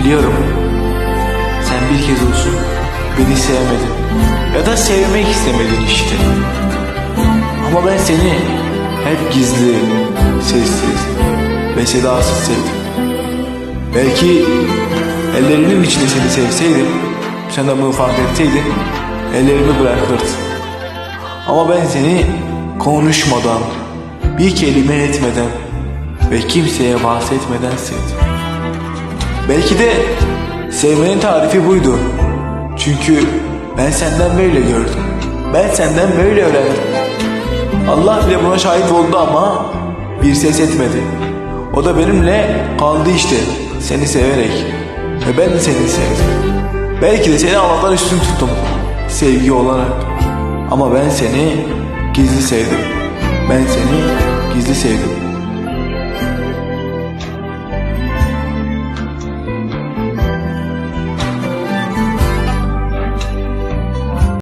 Biliyorum. Sen bir kez olsun beni sevmedin. Ya da sevmek istemedin işte. Ama ben seni hep gizli, sessiz ve sedasız sevdim. Belki ellerinin içinde seni sevseydim, sen de bunu fark etseydin, ellerimi bırakırdın. Ama ben seni konuşmadan, bir kelime etmeden ve kimseye bahsetmeden sevdim. Belki de sevmenin tarifi buydu. Çünkü ben senden böyle gördüm. Ben senden böyle öğrendim. Allah bile buna şahit oldu ama bir ses etmedi. O da benimle kaldı işte seni severek. Ve ben de seni sevdim. Belki de seni Allah'tan üstün tuttum. Sevgi olarak. Ama ben seni gizli sevdim. Ben seni gizli sevdim.